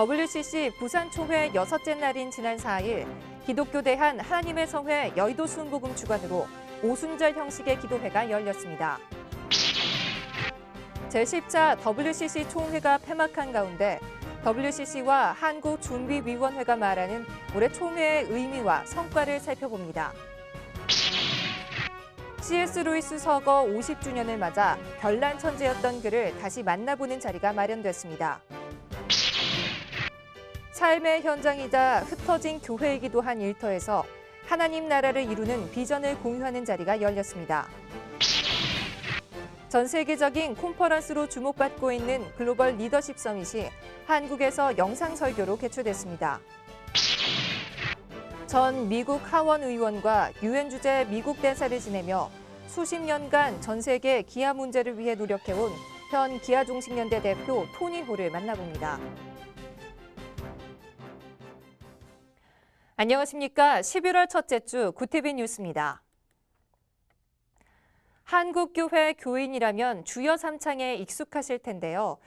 WCC 부산총회 여섯째 날인 지난 4일 기독교 대한 하나님의 성회 여의도 순복음 주관으로 오순절 형식의 기도회가 열렸습니다. 제10차 WCC 총회가 폐막한 가운데 WCC와 한국준비위원회가 말하는 올해 총회의 의미와 성과를 살펴봅니다. C.S. 루이스 서거 50주년을 맞아 별난 천재였던 그를 다시 만나보는 자리가 마련됐습니다. 삶의 현장이자 흩어진 교회이기도 한 일터에서 하나님 나라를 이루는 비전을 공유하는 자리가 열렸습니다. 전 세계적인 콘퍼런스로 주목받고 있는 글로벌 리더십 서밋이 한국에서 영상 설교로 개최됐습니다. 전 미국 하원 의원과 유엔 주재 미국 대사를 지내며 수십 년간 전 세계 기아 문제를 위해 노력해온 현 기아종식연대 대표 토니 호를 만나봅니다. 안녕하십니까. 11월 첫째 주 구티비 뉴스입니다. 한국교회 교인이라면 주여 삼창에 익숙하실 텐데요.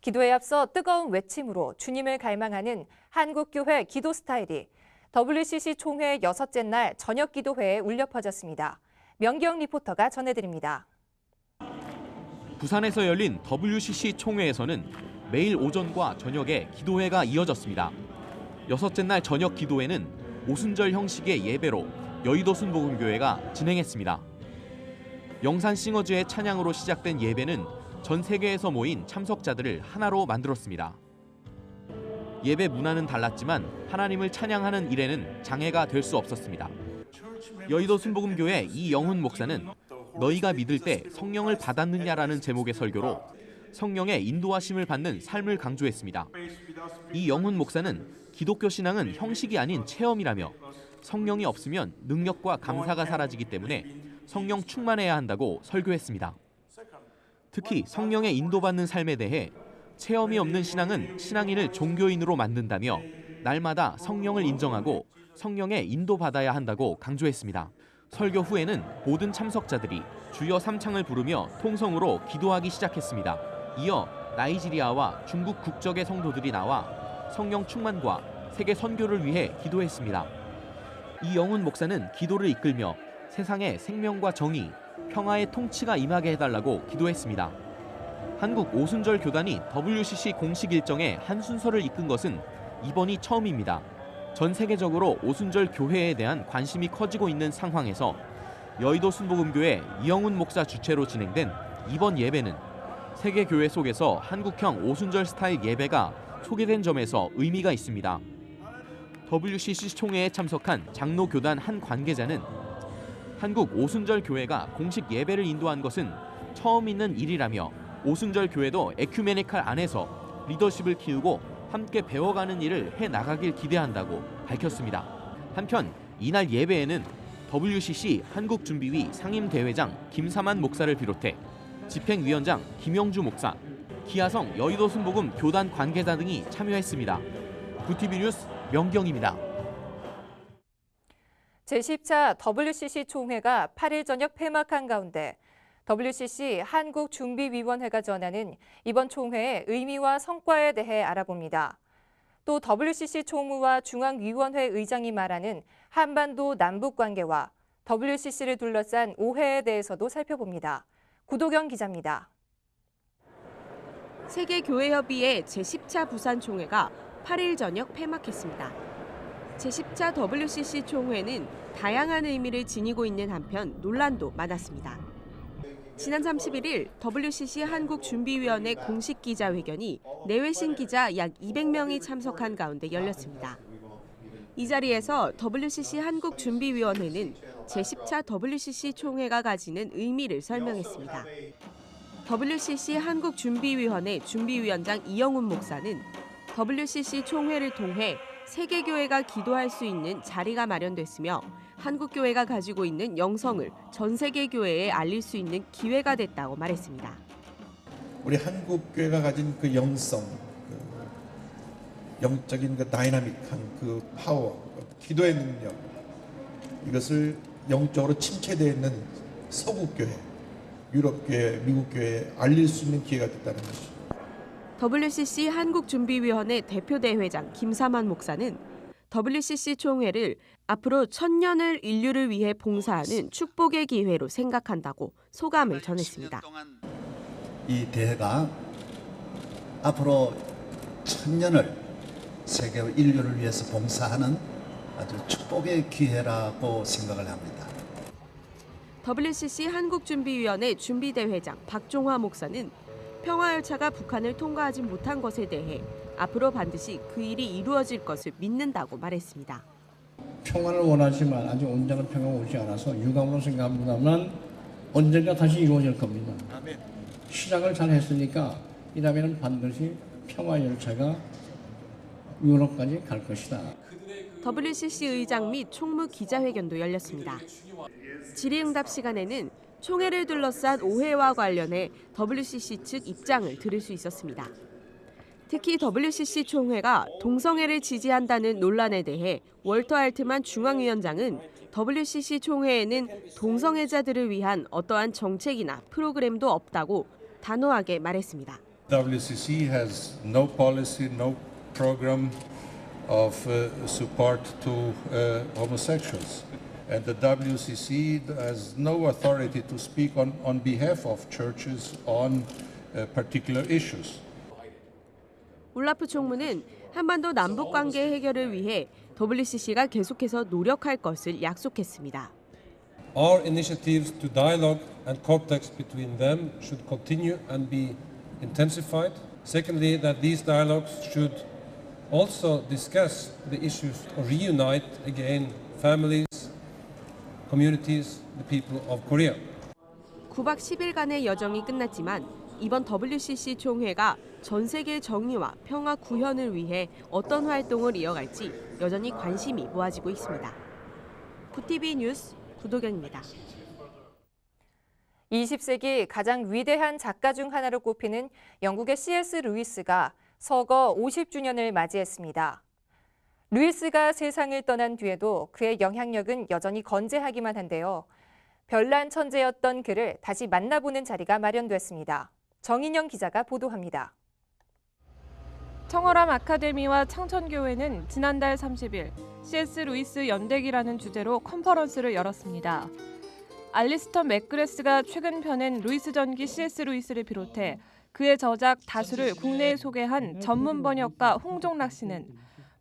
기도에 앞서 뜨거운 외침으로 주님을 갈망하는 한국교회 기도 스타일이 WCC 총회 여섯째 날 저녁 기도회에 울려 퍼졌습니다. 명경 리포터가 전해드립니다. 부산에서 열린 WCC 총회에서는 매일 오전과 저녁에 기도회가 이어졌습니다. 여섯째 날 저녁 기도회는 오순절 형식의 예배로 여의도 순복음교회가 진행했습니다. 영산 싱어즈의 찬양으로 시작된 예배는 전 세계에서 모인 참석자들을 하나로 만들었습니다. 예배 문화는 달랐지만 하나님을 찬양하는 일에는 장애가 될 수 없었습니다. 여의도 순복음교회 이영훈 목사는 너희가 믿을 때 성령을 받았느냐라는 제목의 설교로 성령의 인도하심을 받는 삶을 강조했습니다. 이 영훈 목사는 기독교 신앙은 형식이 아닌 체험이라며 성령이 없으면 능력과 감사가 사라지기 때문에 성령 충만해야 한다고 설교했습니다. 특히 성령의 인도받는 삶에 대해 체험이 없는 신앙은 신앙인을 종교인으로 만든다며 날마다 성령을 인정하고 성령의 인도받아야 한다고 강조했습니다. 설교 후에는 모든 참석자들이 주여 삼창을 부르며 통성으로 기도하기 시작했습니다. 이어 나이지리아와 중국 국적의 성도들이 나와 성령 충만과 세계 선교를 위해 기도했습니다. 이영훈 목사는 기도를 이끌며 세상에 생명과 정의, 평화의 통치가 임하게 해달라고 기도했습니다. 한국 오순절 교단이 WCC 공식 일정에 한 순서를 이끈 것은 이번이 처음입니다. 전 세계적으로 오순절 교회에 대한 관심이 커지고 있는 상황에서 여의도 순복음교회 이영훈 목사 주최로 진행된 이번 예배는 세계 교회 속에서 한국형 오순절 스타일 예배가 소개된 점에서 의미가 있습니다. WCC 총회에 참석한 장로 교단 한 관계자는 한국 오순절 교회가 공식 예배를 인도한 것은 처음 있는 일이라며 오순절 교회도 에큐메니칼 안에서 리더십을 키우고 함께 배워가는 일을 해 나가길 기대한다고 밝혔습니다. 한편 이날 예배에는 WCC 한국준비위 상임대회장 김사만 목사를 비롯해 집행위원장 김영주 목사, 기아성 여의도 순복음 교단 관계자 등이 참여했습니다. 구티비 뉴스 명경입니다. 제10차 WCC 총회가 8일 저녁 폐막한 가운데 WCC 한국준비위원회가 전하는 이번 총회의 의미와 성과에 대해 알아봅니다. 또 WCC 총무와 중앙위원회 의장이 말하는 한반도 남북 관계와 WCC를 둘러싼 오해에 대해서도 살펴봅니다. 구도경 기자입니다. 세계교회협의회 제10차 부산 총회가 8일 저녁 폐막했습니다. 제10차 WCC 총회는 다양한 의미를 지니고 있는 한편 논란도 많았습니다. 지난 31일 WCC 한국준비위원회 공식 기자회견이 내외신 기자 약 200명이 참석한 가운데 열렸습니다. 이 자리에서 WCC 한국준비위원회는 제10차 WCC 총회가 가지는 의미를 설명했습니다. WCC 한국준비위원회 준비위원장 이영훈 목사는 WCC 총회를 통해 세계교회가 기도할 수 있는 자리가 마련됐으며 한국교회가 가지고 있는 영성을 전 세계 교회에 알릴 수 있는 기회가 됐다고 말했습니다. 우리 한국 교회가 가진 그 영성, 그 영적인 그 다이나믹한 그 파워, 그 기도의 능력 이것을 영적으로 침체되어 있는 서구 교회, 유럽 교회, 미국 교회에 알릴 수 있는 기회가 됐다는 것이죠. WCC 한국준비위원회 대표대회장 김사만 목사는 WCC 총회를 앞으로 천년을 인류를 위해 봉사하는 축복의 기회로 생각한다고 소감을 전했습니다. 이 대회가 앞으로 천년을 세계 인류를 위해서 봉사하는 아주 축복의 기회라고 생각을 합니다. WCC 한국준비위원회 준비대회장 박종화 목사는 평화열차가 북한을 통과하지 못한 것에 대해 앞으로 반드시 그 일이 이루어질 것을 믿는다고 말했습니다. 평화를 원하지만 아직 온전한 평화가 오지 않아서 유감으로 생각합니다만 언젠가 다시 이루어질 겁니다. 시작을 잘 했으니까 이 다음에는 반드시 평화 열차가 유럽까지 갈 것이다. WCC 의장 및 총무 기자회견도 열렸습니다. 질의응답 시간에는 총회를 둘러싼 오해와 관련해 WCC 측 입장을 들을 수 있었습니다. 특히 WCC 총회가 동성애를 지지한다는 논란에 대해 월터 알트만 중앙위원장은 WCC 총회에는 동성애자들을 위한 어떠한 정책이나 프로그램도 없다고 단호하게 말했습니다. WCC has no policy, no program of uh, support to uh, homosexuals. And the WCC has no authority to speak on, on behalf of churches on uh, particular issues. 울라프 총무는 한반도 남북 관계 해결을 위해 WCC가 계속해서 노력할 것을 약속했습니다. Our initiatives to dialogue and context between them should continue and be intensified. Secondly, that these dialogues should also discuss the issues or reunite again families, communities, the people of Korea. 9박 10일간의 여정이 끝났지만 이번 WCC 총회가 전 세계 정의와 평화 구현을 위해 어떤 활동을 이어갈지 여전히 관심이 모아지고 있습니다. 구TV 뉴스 구도경입니다. 20세기 가장 위대한 작가 중 하나로 꼽히는 영국의 C.S. 루이스가 서거 50주년을 맞이했습니다. 루이스가 세상을 떠난 뒤에도 그의 영향력은 여전히 건재하기만 한데요. 별난 천재였던 그를 다시 만나보는 자리가 마련됐습니다. 정인영 기자가 보도합니다. 청어람 아카데미와 창천교회는 지난달 30일 C.S. 루이스 연대기라는 주제로 컨퍼런스를 열었습니다. 알리스터 맥그레스가 최근 펴낸 루이스 전기 C.S. 루이스를 비롯해 그의 저작 다수를 국내에 소개한 전문 번역가 홍종락 씨는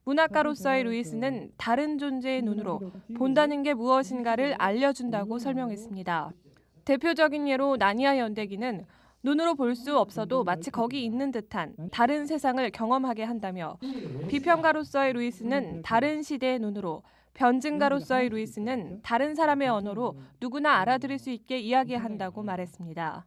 문학가로서의 루이스는 다른 존재의 눈으로 본다는 게 무엇인가를 알려준다고 설명했습니다. 대표적인 예로 나니아 연대기는 눈으로 볼 수 없어도 마치 거기 있는 듯한 다른 세상을 경험하게 한다며 비평가로서의 루이스는 다른 시대의 눈으로 변증가로서의 루이스는 다른 사람의 언어로 누구나 알아들을 수 있게 이야기한다고 말했습니다.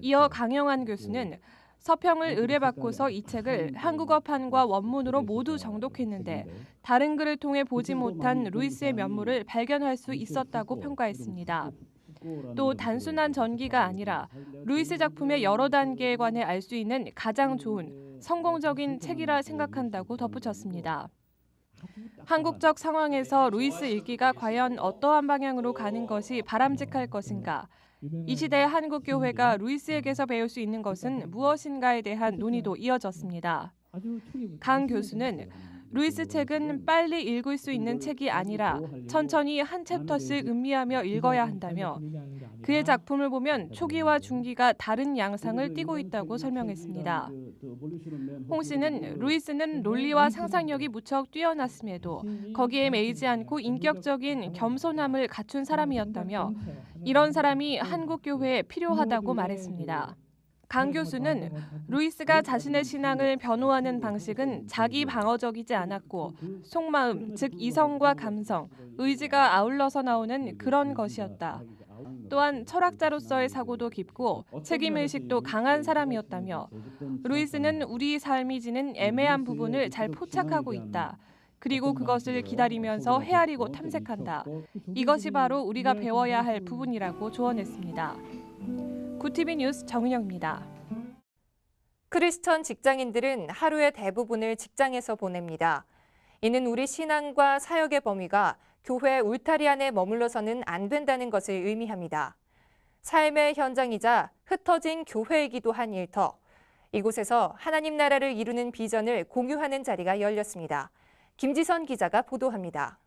이어 강영환 교수는 서평을 의뢰받고서 이 책을 한국어판과 원문으로 모두 정독했는데 다른 글을 통해 보지 못한 루이스의 면모를 발견할 수 있었다고 평가했습니다. 또 단순한 전기가 아니라 루이스 작품의 여러 단계에 관해 알 수 있는 가장 좋은 성공적인 책이라 생각한다고 덧붙였습니다. 한국적 상황에서 루이스 읽기가 과연 어떠한 방향으로 가는 것이 바람직할 것인가? 이 시대의 한국 교회가 루이스에게서 배울 수 있는 것은 무엇인가에 대한 논의도 이어졌습니다. 강 교수는 루이스 책은 빨리 읽을 수 있는 책이 아니라 천천히 한 챕터씩 음미하며 읽어야 한다며 그의 작품을 보면 초기와 중기가 다른 양상을 띠고 있다고 설명했습니다. 홍 씨는 루이스는 논리와 상상력이 무척 뛰어났음에도 거기에 매이지 않고 인격적인 겸손함을 갖춘 사람이었다며 이런 사람이 한국 교회에 필요하다고 말했습니다. 강 교수는 루이스가 자신의 신앙을 변호하는 방식은 자기 방어적이지 않았고 속마음, 즉 이성과 감성, 의지가 아울러서 나오는 그런 것이었다. 또한 철학자로서의 사고도 깊고 책임의식도 강한 사람이었다며 루이스는 우리 삶이 지닌 애매한 부분을 잘 포착하고 있다. 그리고 그것을 기다리면서 헤아리고 탐색한다. 이것이 바로 우리가 배워야 할 부분이라고 조언했습니다. 구티비 뉴스 정은영입니다. 크리스천 직장인들은 하루의 대부분을 직장에서 보냅니다. 이는 우리 신앙과 사역의 범위가 교회 울타리 안에 머물러서는 안 된다는 것을 의미합니다. 삶의 현장이자 흩어진 교회이기도 한 일터. 이곳에서 하나님 나라를 이루는 비전을 공유하는 자리가 열렸습니다. 김지선 기자가 보도합니다.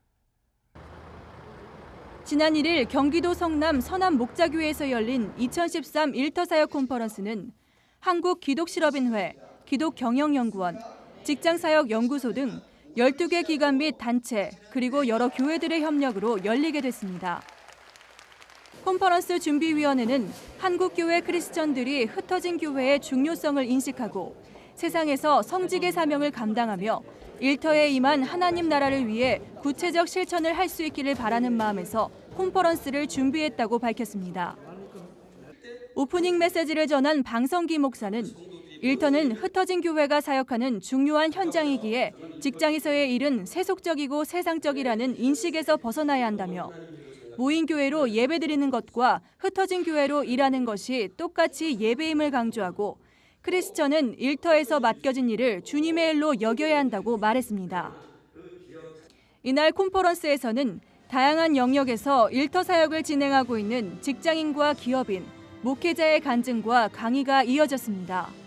지난 1일 경기도 성남 서남 목자교회에서 열린 2013 일터 사역 컨퍼런스는 한국 기독실업인회, 기독경영연구원, 직장사역연구소 등 12개 기관 및 단체 그리고 여러 교회들의 협력으로 열리게 됐습니다. 컨퍼런스 준비위원회는 한국교회 크리스천들이 흩어진 교회의 중요성을 인식하고 세상에서 성직의 사명을 감당하며 일터에 임한 하나님 나라를 위해 구체적 실천을 할 수 있기를 바라는 마음에서 컨퍼런스를 준비했다고 밝혔습니다. 오프닝 메시지를 전한 방성기 목사는 일터는 흩어진 교회가 사역하는 중요한 현장이기에 직장에서의 일은 세속적이고 세상적이라는 인식에서 벗어나야 한다며 모인 교회로 예배드리는 것과 흩어진 교회로 일하는 것이 똑같이 예배임을 강조하고 크리스천은 일터에서 맡겨진 일을 주님의 일로 여겨야 한다고 말했습니다. 이날 컨퍼런스에서는 다양한 영역에서 일터 사역을 진행하고 있는 직장인과 기업인, 목회자의 간증과 강의가 이어졌습니다.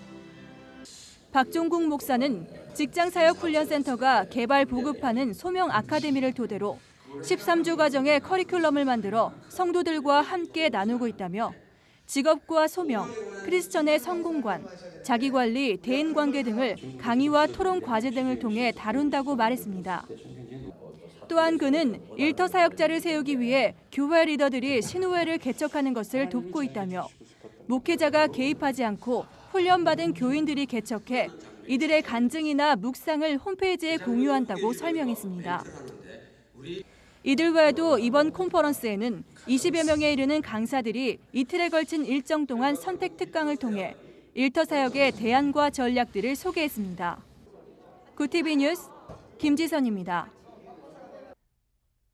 박종국 목사는 직장사역훈련센터가 개발 보급하는 소명 아카데미를 토대로 13주 과정의 커리큘럼을 만들어 성도들과 함께 나누고 있다며 직업과 소명, 크리스천의 성공관, 자기관리, 대인관계 등을 강의와 토론 과제 등을 통해 다룬다고 말했습니다. 또한 그는 일터 사역자를 세우기 위해 교회 리더들이 신우회를 개척하는 것을 돕고 있다며 목회자가 개입하지 않고 훈련받은 교인들이 개척해 이들의 간증이나 묵상을 홈페이지에 공유한다고 설명했습니다. 이들 외에도 이번 컨퍼런스에는 20여 명에 이르는 강사들이 이틀에 걸친 일정 동안 선택 특강을 통해 일터 사역의 대안과 전략들을 소개했습니다. 구티비 뉴스 김지선입니다.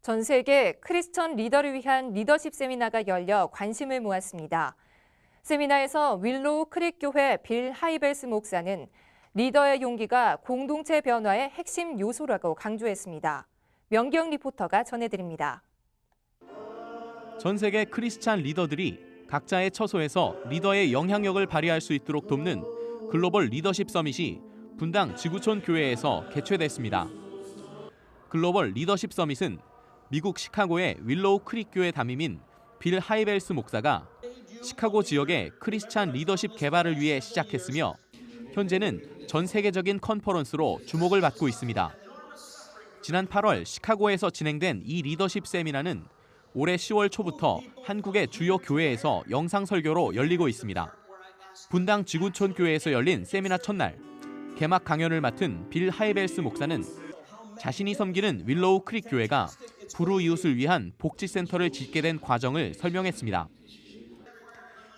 전 세계 크리스천 리더를 위한 리더십 세미나가 열려 관심을 모았습니다. 세미나에서 윌로우 크릭 교회 빌 하이벨스 목사는 리더의 용기가 공동체 변화의 핵심 요소라고 강조했습니다. 명경 리포터가 전해드립니다. 전 세계 크리스찬 리더들이 각자의 처소에서 리더의 영향력을 발휘할 수 있도록 돕는 글로벌 리더십 서밋이 분당 지구촌 교회에서 개최됐습니다. 글로벌 리더십 서밋은 미국 시카고의 윌로우 크릭 교회 담임인 빌 하이벨스 목사가 시카고 지역의 크리스찬 리더십 개발을 위해 시작했으며 현재는 전 세계적인 컨퍼런스로 주목을 받고 있습니다. 지난 8월 시카고에서 진행된 이 리더십 세미나는 올해 10월 초부터 한국의 주요 교회에서 영상 설교로 열리고 있습니다. 분당 지구촌 교회에서 열린 세미나 첫날 개막 강연을 맡은 빌 하이벨스 목사는 자신이 섬기는 윌로우 크릭 교회가 불우 이웃을 위한 복지센터를 짓게 된 과정을 설명했습니다.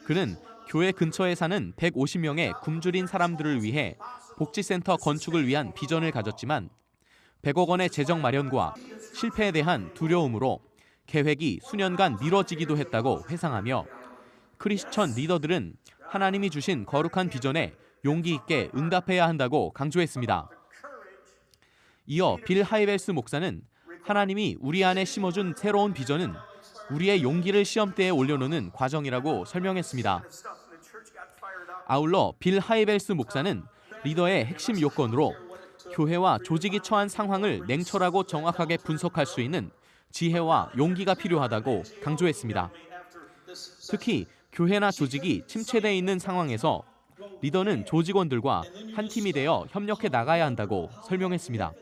그는 교회 근처에 사는 150명의 굶주린 사람들을 위해 복지센터 건축을 위한 비전을 가졌지만 100억 원의 재정 마련과 실패에 대한 두려움으로 계획이 수년간 미뤄지기도 했다고 회상하며 크리스천 리더들은 하나님이 주신 거룩한 비전에 용기 있게 응답해야 한다고 강조했습니다. 이어 빌 하이벨스 목사는 하나님이 우리 안에 심어준 새로운 비전은 우리의 용기를 시험대에 올려놓는 과정이라고 설명했습니다. 아울러 빌 하이벨스 목사는 리더의 핵심 요건으로 교회와 조직이 처한 상황을 냉철하고 정확하게 분석할 수 있는 지혜와 용기가 필요하다고 강조했습니다. 특히 교회나 조직이 침체돼 있는 상황에서 리더는 조직원들과 한 팀이 되어 협력해 나가야 한다고 설명했습니다.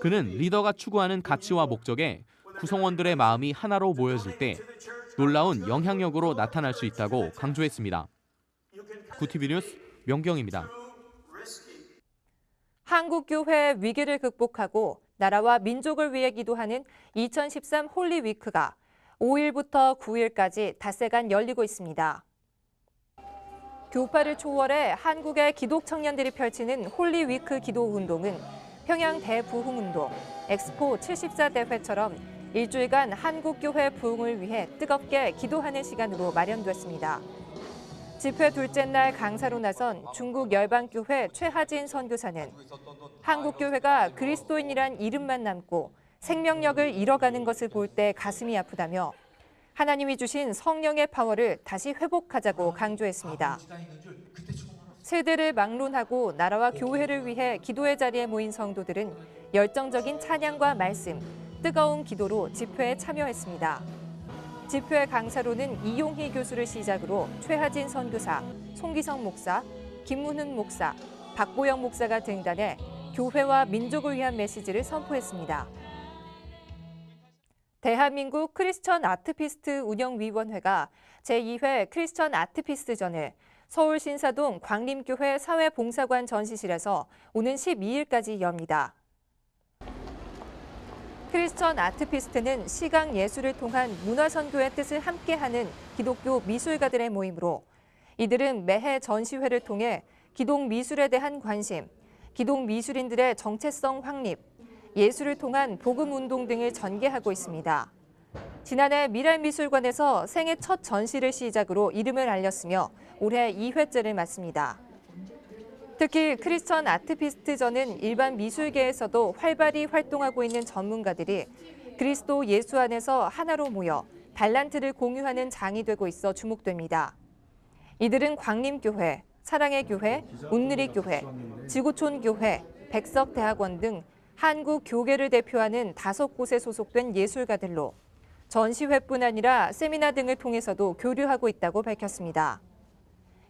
그는 리더가 추구하는 가치와 목적에 구성원들의 마음이 하나로 모여질 때 놀라운 영향력으로 나타날 수 있다고 강조했습니다. 구티비 뉴스 명경입니다. 한국교회 위기를 극복하고 나라와 민족을 위해 기도하는 2013 홀리위크가 5일부터 9일까지 닷새간 열리고 있습니다. 교파를 초월해 한국의 기독 청년들이 펼치는 홀리위크 기도 운동은 평양 대부흥운동, 엑스포 74 대회처럼 일주일간 한국교회 부흥을 위해 뜨겁게 기도하는 시간으로 마련됐습니다. 집회 둘째 날 강사로 나선 중국 열방교회 최하진 선교사는 한국교회가 그리스도인이란 이름만 남고 생명력을 잃어가는 것을 볼 때 가슴이 아프다며 하나님이 주신 성령의 파워를 다시 회복하자고 강조했습니다. 세대를 막론하고 나라와 교회를 위해 기도의 자리에 모인 성도들은 열정적인 찬양과 말씀, 뜨거운 기도로 집회에 참여했습니다. 집회 강사로는 이용희 교수를 시작으로 최하진 선교사, 송기성 목사, 김문훈 목사, 박보영 목사가 등단해 교회와 민족을 위한 메시지를 선포했습니다. 대한민국 크리스천 아트피스트 운영위원회가 제2회 크리스천 아트피스트전을 서울 신사동 광림교회 사회봉사관 전시실에서 오는 12일까지 엽니다. 크리스천 아트피스트는 시각 예술을 통한 문화 선교의 뜻을 함께하는 기독교 미술가들의 모임으로 이들은 매해 전시회를 통해 기독 미술에 대한 관심, 기독 미술인들의 정체성 확립, 예술을 통한 복음 운동 등을 전개하고 있습니다. 지난해 미랄미술관에서 생애 첫 전시를 시작으로 이름을 알렸으며 올해 2회째를 맞습니다. 특히 크리스천 아트피스트전은 일반 미술계에서도 활발히 활동하고 있는 전문가들이 그리스도 예수 안에서 하나로 모여 달란트를 공유하는 장이 되고 있어 주목됩니다. 이들은 광림교회, 사랑의 교회, 운누리 교회, 지구촌 교회, 백석 대학원 등 한국 교계를 대표하는 다섯 곳에 소속된 예술가들로 전시회뿐 아니라 세미나 등을 통해서도 교류하고 있다고 밝혔습니다.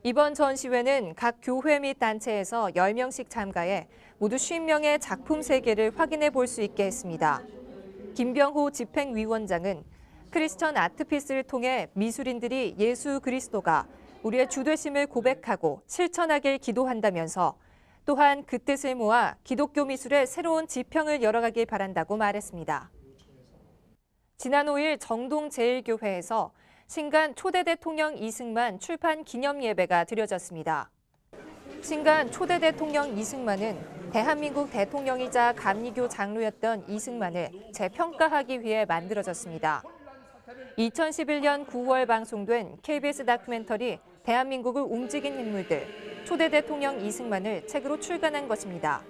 이번 전시회는 각 교회 및 단체에서 10명씩 참가해 모두 50명의 작품 세계를 확인해 볼 수 있게 했습니다. 김병호 집행위원장은 크리스천 아트피스를 통해 미술인들이 예수 그리스도가 우리의 주되심을 고백하고 실천하길 기도한다면서 또한 그 뜻을 모아 기독교 미술의 새로운 지평을 열어가길 바란다고 말했습니다. 지난 5일 정동제일교회에서 신간 초대 대통령 이승만 출판 기념 예배가 드려졌습니다. 신간 초대 대통령 이승만은 대한민국 대통령이자 감리교 장로였던 이승만을 재평가하기 위해 만들어졌습니다. 2011년 9월 방송된 KBS 다큐멘터리 대한민국을 움직인 인물들 초대 대통령 이승만을 책으로 출간한 것입니다.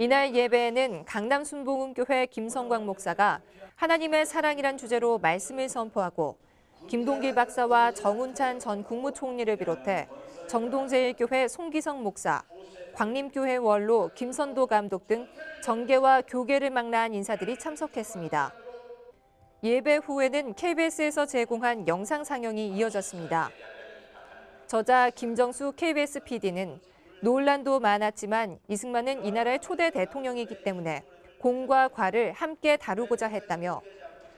이날 예배에는 강남 순복음교회 김성광 목사가 하나님의 사랑이란 주제로 말씀을 선포하고 김동길 박사와 정운찬 전 국무총리를 비롯해 정동제일교회 송기성 목사, 광림교회 원로 김선도 감독 등 정계와 교계를 망라한 인사들이 참석했습니다. 예배 후에는 KBS에서 제공한 영상 상영이 이어졌습니다. 저자 김정수 KBS PD는 논란도 많았지만 이승만은 이 나라의 초대 대통령이기 때문에 공과 과를 함께 다루고자 했다며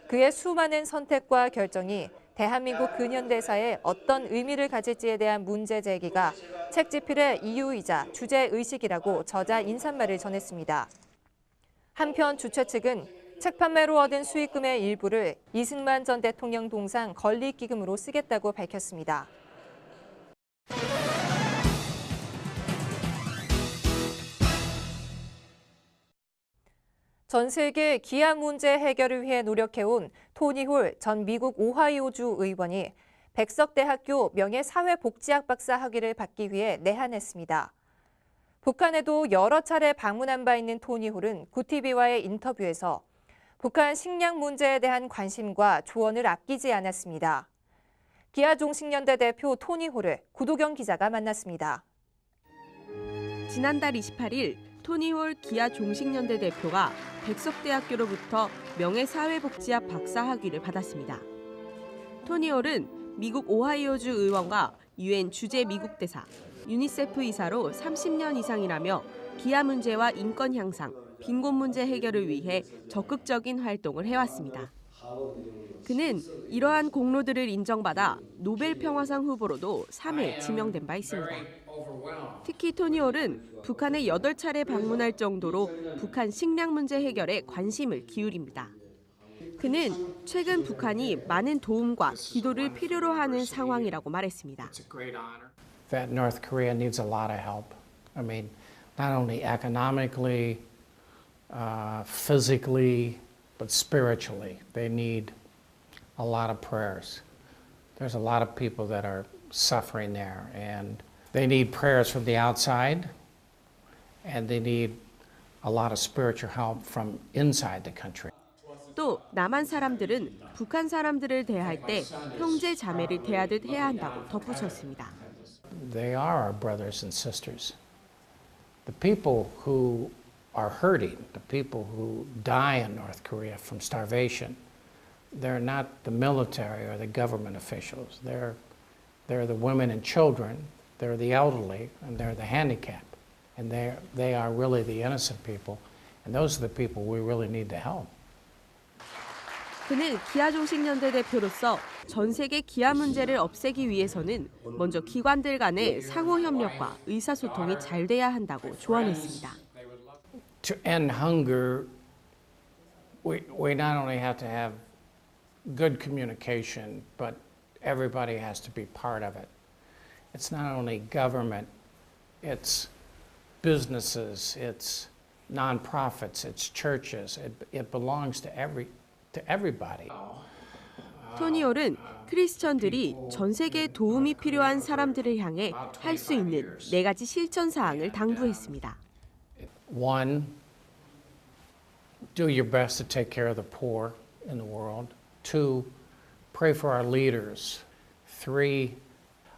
그의 수많은 선택과 결정이 대한민국 근현대사에 어떤 의미를 가질지에 대한 문제 제기가 책 집필의 이유이자 주제 의식이라고 저자 인사말을 전했습니다. 한편 주최 측은 책 판매로 얻은 수익금의 일부를 이승만 전 대통령 동상 건립기금으로 쓰겠다고 밝혔습니다. 전 세계 기아 문제 해결을 위해 노력해온 토니홀 전 미국 오하이오주 의원이 백석대학교 명예사회복지학 박사 학위를 받기 위해 내한했습니다. 북한에도 여러 차례 방문한 바 있는 토니홀은 구티비와의 인터뷰에서 북한 식량 문제에 대한 관심과 조언을 아끼지 않았습니다. 기아 종식연대 대표 토니홀을 구도경 기자가 만났습니다. 지난달 28일 토니홀 기아 종식연대 대표가 백석대학교로부터 명예사회복지학 박사 학위를 받았습니다. 토니홀은 미국 오하이오주 의원과 유엔 주재 미국 대사, 유니세프 이사로 30년 이상이라며 기아 문제와 인권 향상, 빈곤 문제 해결을 위해 적극적인 활동을 해왔습니다. 그는 이러한 공로들을 인정받아 노벨 평화상 후보로도 3회 지명된 바 있습니다. 특히 토니홀은 북한에 8차례 방문할 정도로 북한 식량 문제 해결에 관심을 기울입니다. 그는 최근 북한이 많은 도움과 기도를 필요로 하는 상황이라고 말했습니다. that North Korea needs a lot of help. I mean, not only economically, uh, physically, but spiritually. They need a lot of prayers. There's a lot of people that are suffering there, and they need prayers from the outside, and they need a lot of spiritual help from inside the country. 또 남한 사람들은 북한 사람들을 대할 때 형제 자매를 대하듯 해야 한다고 덧붙였습니다. They are our brothers and sisters. The people who are hurting, the people who die in North Korea from starvation, they're not the military or the government officials. They're, they're the women and children, they're the elderly, and they're the handicapped. And they're, they are really the innocent people. And those are the people we really need to help. 그는 기아종식연대 대표로서 전 세계 기아 문제를 없애기 위해서는 먼저 기관들 간의 상호 협력과 의사소통이 잘 돼야 한다고 조언했습니다. to end hunger, we, we not only have to have good communication, but everybody has to be part of it. It's not only government, it's businesses, it's nonprofits, it's churches. It, it belongs to every to everybody. 토니올은 크리스천들이 전 세계에 도움이 필요한 사람들을 향해 할 수 있는 네 가지 실천 사항을 당부했습니다. One, do your best to take care of the poor in the world. Two, pray for our leaders. Three,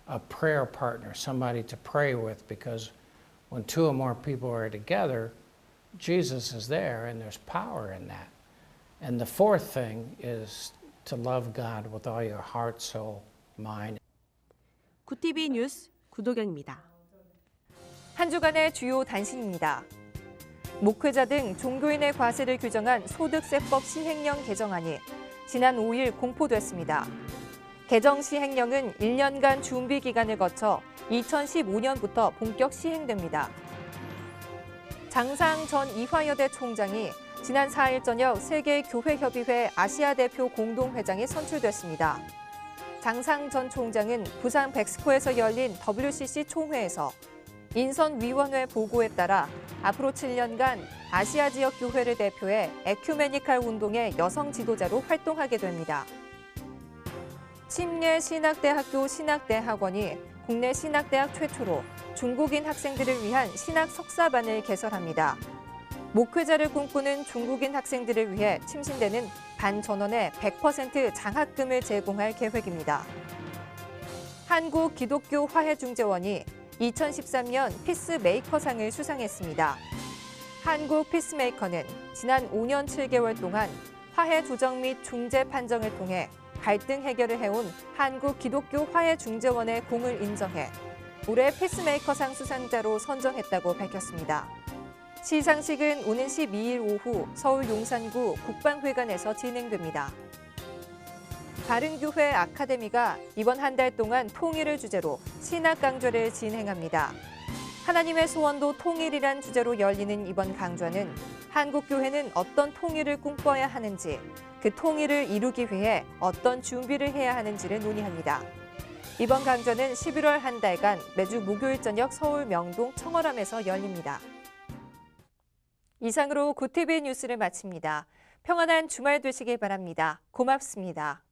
a prayer partner, somebody to pray with, because when two or more people are together, Jesus is there and there's power in that. And the fourth thing is to love God with all your heart, soul, mind, 구티비 뉴스 구도경입니다. 한 주간의 주요 단신입니다. 목회자 등 종교인의 과세를 규정한 소득세법 시행령 개정안이 지난 5일 공포됐습니다. 개정 시행령은 1년간 준비 기간을 거쳐 2015년부터 본격 시행됩니다. 장상 전 이화여대 총장이 지난 4일 저녁 세계교회협의회 아시아 대표 공동회장에 선출됐습니다. 장상 전 총장은 부산 백스코에서 열린 WCC 총회에서 인선위원회 보고에 따라 앞으로 7년간 아시아 지역 교회를 대표해 에큐메니칼 운동의 여성 지도자로 활동하게 됩니다. 침례 신학대학교 신학대학원이 국내 신학대학 최초로 중국인 학생들을 위한 신학 석사반을 개설합니다. 목회자를 꿈꾸는 중국인 학생들을 위해 침신되는 반 전원의 100% 장학금을 제공할 계획입니다. 한국 기독교 화해중재원이 2013년 피스메이커상을 수상했습니다. 한국 피스메이커는 지난 5년 7개월 동안 화해 조정 및 중재 판정을 통해 갈등 해결을 해온 한국 기독교 화해중재원의 공을 인정해 올해 피스메이커상 수상자로 선정했다고 밝혔습니다. 시상식은 오는 12일 오후 서울 용산구 국방회관에서 진행됩니다. 바른교회 아카데미가 이번 한 달 동안 통일을 주제로 신학 강좌를 진행합니다. 하나님의 소원도 통일이란 주제로 열리는 이번 강좌는 한국 교회는 어떤 통일을 꿈꿔야 하는지, 그 통일을 이루기 위해 어떤 준비를 해야 하는지를 논의합니다. 이번 강좌는 11월 한 달간 매주 목요일 저녁 서울 명동 청월함에서 열립니다. 이상으로 구티비 뉴스를 마칩니다. 평안한 주말 되시길 바랍니다. 고맙습니다.